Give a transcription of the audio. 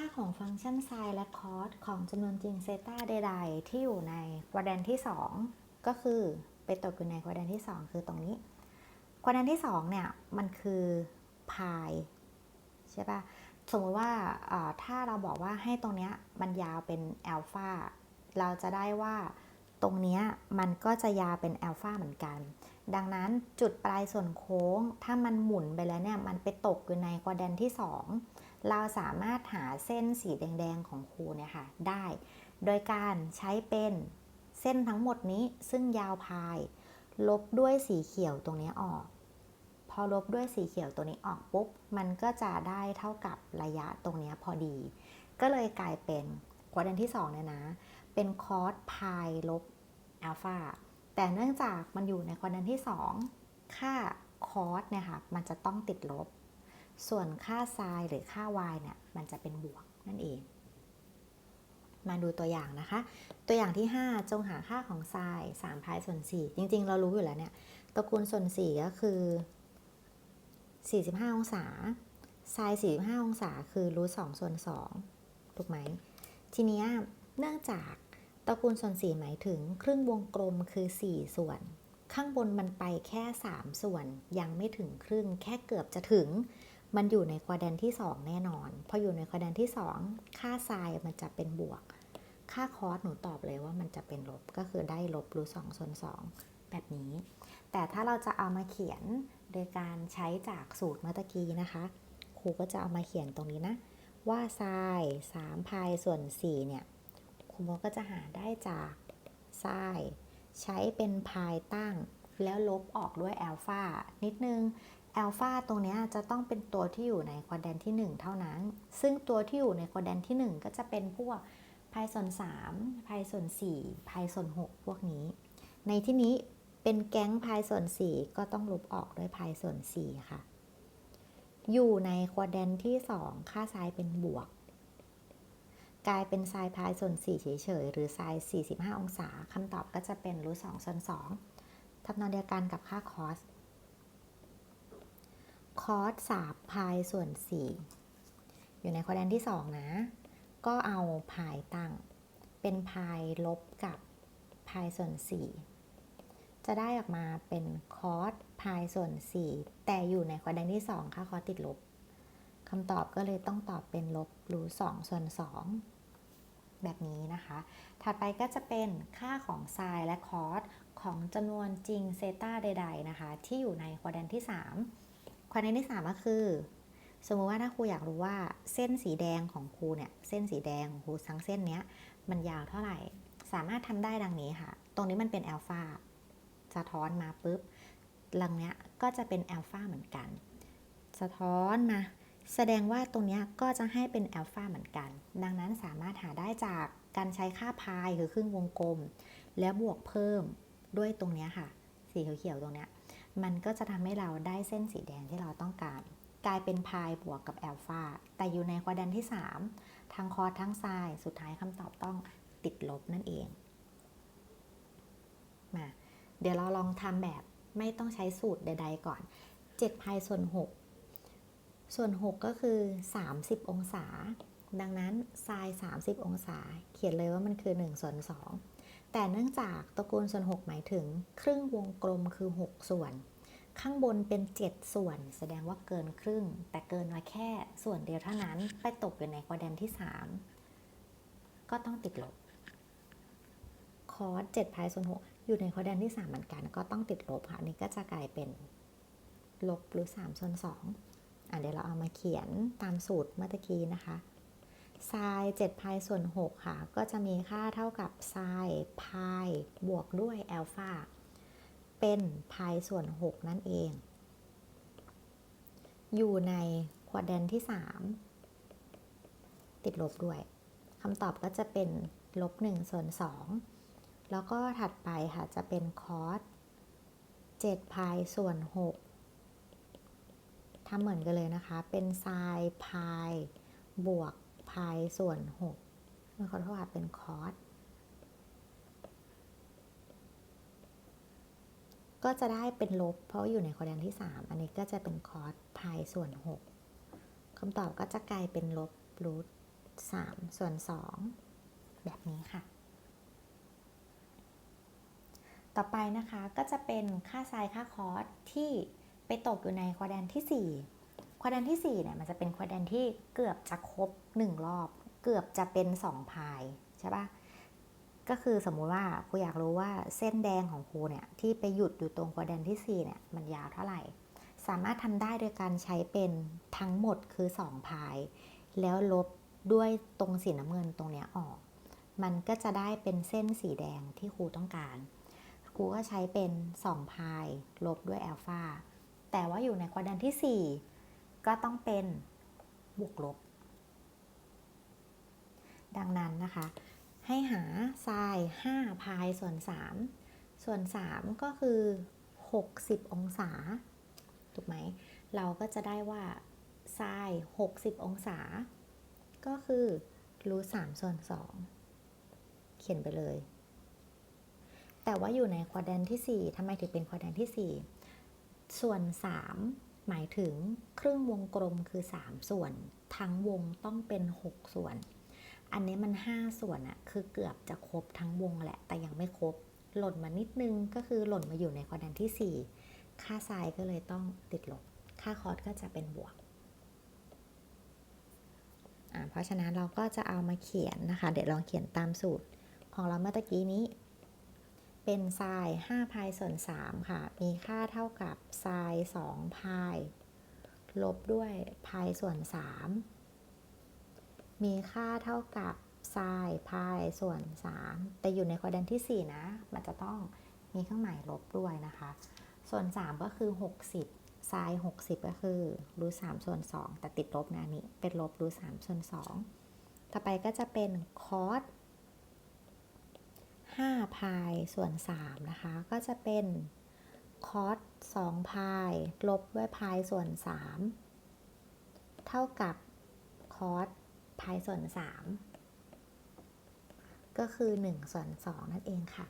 ค่าของฟังก์ชันไซน์และคอสของจำนวนจริงเซตาใดๆ ที่อยู่ในควอแดนที่ 2 ก็คือไปตกอยู่ในควอแดนที่ 2 คือตรงนี้ควอแดนที่ 2 เนี่ย มันคือพายใช่ปะ่ะ สมมติว่าถ้าเราบอกว่าให้ตรงเนี้ยมันยาวเป็นอัลฟาเราจะได้ว่าตรงเนี้ยมันก็จะยาวเป็นอัลฟาเหมือนกัน ดังนั้นจุดปลายส่วนโค้งถ้ามันหมุนไปแล้วเนี่ย มันไปตกอยู่ในควอแดนที่ 2 เราสามารถหาเส้นสีแดง ๆ ของครูเนี่ยค่ะได้ โดยการใช้เป็นเส้นทั้งหมดนี้ซึ่งยาวพาย ลบด้วยสีเขียวตรงนี้ออก พอลบด้วยสีเขียวตัวนี้ออกปุ๊บ มันก็จะได้เท่ากับระยะตรงนี้พอดี ก็เลยกลายเป็นควอดเดนที่2เนี่ยนะ เป็นคอสพายลบอัลฟาแต่เนื่องจากมันอยู่ในควอดเดนที่ 2 ค่าคอสเนี่ยค่ะ มันจะต้องติดลบ ส่วนค่าไซน์หรือค่า y เนี่ยมันจะเป็นบวกนั่นเอง มาดูตัวอย่างนะคะ ตัวอย่างที่ 5 จงหาค่าของไซน์3พายส่วน 4 จริง ๆ เรารู้อยู่แล้วเนี่ยตระกูลส่วน 4 ก็คือ 45 องศาไซน์45 องศาคือรูท2ส่วน2ถูกไหม ทีนี้เนื่องจากตระกูลส่วน 4 หมายถึงครึ่งวงกลมคือ 4 ส่วน ข้างบนมันไปแค่ 3 ส่วน ยังไม่ถึงครึ่งแค่เกือบจะถึง มันอยู่ในควอแดนที่ 2 แน่นอน พออยู่ในควอแดนที่ 2 ค่าไซน์มันจะเป็นบวก ค่าคอสหนูตอบเลยว่ามันจะเป็นลบ ก็คือได้ลบรูทสองส่วนสองแบบนี้ แต่ถ้าเราจะเอามาเขียนโดยการใช้จากสูตรเมื่อกี้นะคะ ครูก็จะเอามาเขียนตรงนี้นะ ว่าไซน์3พายส่วน4เนี่ย ครูก็จะหาได้จากไซน์ใช้เป็นพายตั้งแล้วลบออกด้วยอัลฟานิดนึง อัลฟาตรงนี้จะต้องเป็นตัวที่อยู่ในควอดแดนที่ 1 เท่านั้น ซึ่งตัวที่อยู่ในควอดแดนที่ 1 ก็จะเป็นพวกไพายส่วน3พายส่วน4พายส่วน6พวกนี้ ในที่นี้เป็นแก๊งไพายส่วน4ก็ต้องลบออกด้วยไพายส่วน4ค่ะ อยู่ในควอดแดนที่ 2 ค่าไซน์เป็นบวก กลายเป็นไซน์ไพายส่วน4เฉยๆหรือไซน์45 องศาคำตอบก็จะเป็นรูท2ส่วน2ทำนองเดียวกันกับค่าคอส อสสามพายส่วน 4 อยู่ในควอแดนที่ 2 นะ ก็เอาพายตั้ง เป็นพายลบกับพายส่วน 4 จะได้ออกมาเป็นคอสพายส่วน 4 แต่อยู่ในควอแดนที่ 2 ค่าคอสติดลบคำตอบก็เลยต้องตอบเป็นลบรูท2ส่วน 2 แบบนี้นะคะ ถัดไปก็จะเป็นค่าของไซน์และคอสของจำนวนจริงเซตาใด ๆ นะคะ ที่อยู่ในควอแดนที่ 3 ความในที่สามก็คือ สมมติว่าถ้าครูอยากรู้ว่าเส้นสีแดงของครูเนี่ย เส้นสีแดงของครูทั้งเส้นเนี้ย มันยาวเท่าไหร่ สามารถทำได้ดังนี้ค่ะ ตรงนี้มันเป็นอัลฟาสะท้อนมาปุ๊บลังเนี้ยก็จะเป็นอัลฟาเหมือนกัน สะท้อนมา แสดงว่าตรงนี้ก็จะให้เป็นอัลฟาเหมือนกัน ดังนั้นสามารถหาได้จากการใช้ค่าพายคือครึ่งวงกลม แล้วบวกเพิ่มด้วยตรงนี้ค่ะ สีเขียวๆตรงเนี้ย มันก็จะทำให้เราได้เส้นสีแดงที่เราต้องการ กลายเป็นพายบวกกับแอลฟาแต่อยู่ในควอดันที่ 3 ทั้งคอทั้งไซน์สุดท้ายคำตอบต้องติดลบนั่นเองมาเดี๋ยวเราลองทำแบบไม่ต้องใช้สูตรใด ๆ ก่อน 7พายส่วน 6 ส่วน 6 ก็คือ 30 องศา ดังนั้นไซน์30 องศา เขียนเลยว่ามันคือ1ส่วน2 แต่เนื่องจากตระกูลส่วน 6 หมายถึง ครึ่งวงกลมคือ 6 ส่วน ข้างบนเป็น 7 ส่วน แสดงว่าเกินครึ่ง แต่เกินมาแค่ส่วนเดียวเท่านั้นไปตกอยู่ในควอแดนที่ 3 ก็ต้องติดลบคอส7พายส่วน 6 อยู่ในควอแดนที่ 3 เหมือนกัน ก็ต้องติดลบค่ะนี่ก็จะกลายเป็นลบหรือ3ส่วน2อะเดี๋ยวเราเอามาเขียนตามสูตรเมื่อกี้นะคะ ไซน์7พายส่วน 6 ค่ะ ก็จะมีค่าเท่ากับไซน์พายบวกด้วยอัลฟาเป็นพายส่วน 6 นั่นเอง อยู่ในควอดแดนที่ 3 ติดลบด้วยคำตอบก็จะเป็นลบ1ส่วน 2 แล้วก็ถัดไปค่ะ จะเป็นคอส7พายส่วน 6ทำเหมือนกันเลยนะคะ เป็นไซน์พายบวก พายส่วน6เมื่อเขาเท่ากับเป็นคอสก็จะได้เป็นลบ เพราะอยู่ในควอดแดนที่ 3 อันนี้ก็จะเป็นคอสพายส่วน 6คำตอบก็จะกลายเป็นลบรูท3ส่วน 2 แบบนี้ค่ะ ต่อไปนะคะก็จะเป็นค่าไซน์ค่าคอสที่ไปตกอยู่ในควอแดนที่ 4 ควอแดนที่4เนี่ยมันจะเป็นควอแดนที่เกือบจะครบ 1 รอบ เกือบจะเป็น 2 พายใช่ปะก็คือสมมุติว่าครูอยากรู้ว่าเส้นแดงของครูเนี่ยที่ไปหยุดอยู่ตรงควอแดนที่4เนี่ยมันยาวเท่าไหร่ สามารถทำได้โดยการใช้เป็นทั้งหมดคือ 2 พาย แล้วลบด้วยตรงสีน้ำเงินตรงเนี้ยออก มันก็จะได้เป็นเส้นสีแดงที่ครูต้องการครูก็ใช้เป็น 2 พาย ลบด้วยแอลฟาแต่ว่าอยู่ในควอดรันที่ 4 ก็ต้องเป็นบวกลบ ดังนั้นนะคะ ให้หาไซน์5พายส่วน 3 ส่วน 3 ก็คือ 60 องศา ถูกไหม เราก็จะได้ว่าไซน์60 องศา ก็คือรูท3ส่วน2เขียนไปเลย แต่ว่าอยู่ในควอแดนที่ 4ทำไมถึงเป็นควอแดนที่ 4 ส่วน 3 หมายถึงครึ่งวงกลมคือ 3 ส่วน ทั้งวงต้องเป็น 6 ส่วน อันนี้มัน 5 ส่วนอะคือเกือบจะครบทั้งวงแหละ แต่ยังไม่ครบ หล่นมานิดนึงก็คือหล่นมาอยู่ในควอแดนที่ 4 ค่าไซน์ก็เลยต้องติดลบ ค่าคอสก็จะเป็นบวก เพราะฉะนั้นเราก็จะเอามาเขียนนะคะ เดี๋ยวลองเขียนตามสูตร ของเราเมื่อกี้นี้ เป็นไซน์5พายส่วน 3 ค่ะ มีค่าเท่ากับไซน์2พายลบด้วยพายส่วน 3 มีค่าเท่ากับไซน์พายส่วน 3 แต่อยู่ในควอดันที่ 4 นะ มันจะต้องมีเครื่องหมายลบด้วยนะคะ ส่วน 3 ก็คือ 60ไซน์60 ก็คือรูท3ส่วน 2 แต่ติดลบนะนี้เป็นลบรูท3ส่วน 2 ต่อไปก็จะเป็นคอส 5พายส่วน3นะคะ ก็จะเป็นคอส2พายลบด้วยพายส่วน 3 เท่ากับคอสพายส่วน 3 ก็คือ 1 ส่วน 2 นั่นเองค่ะ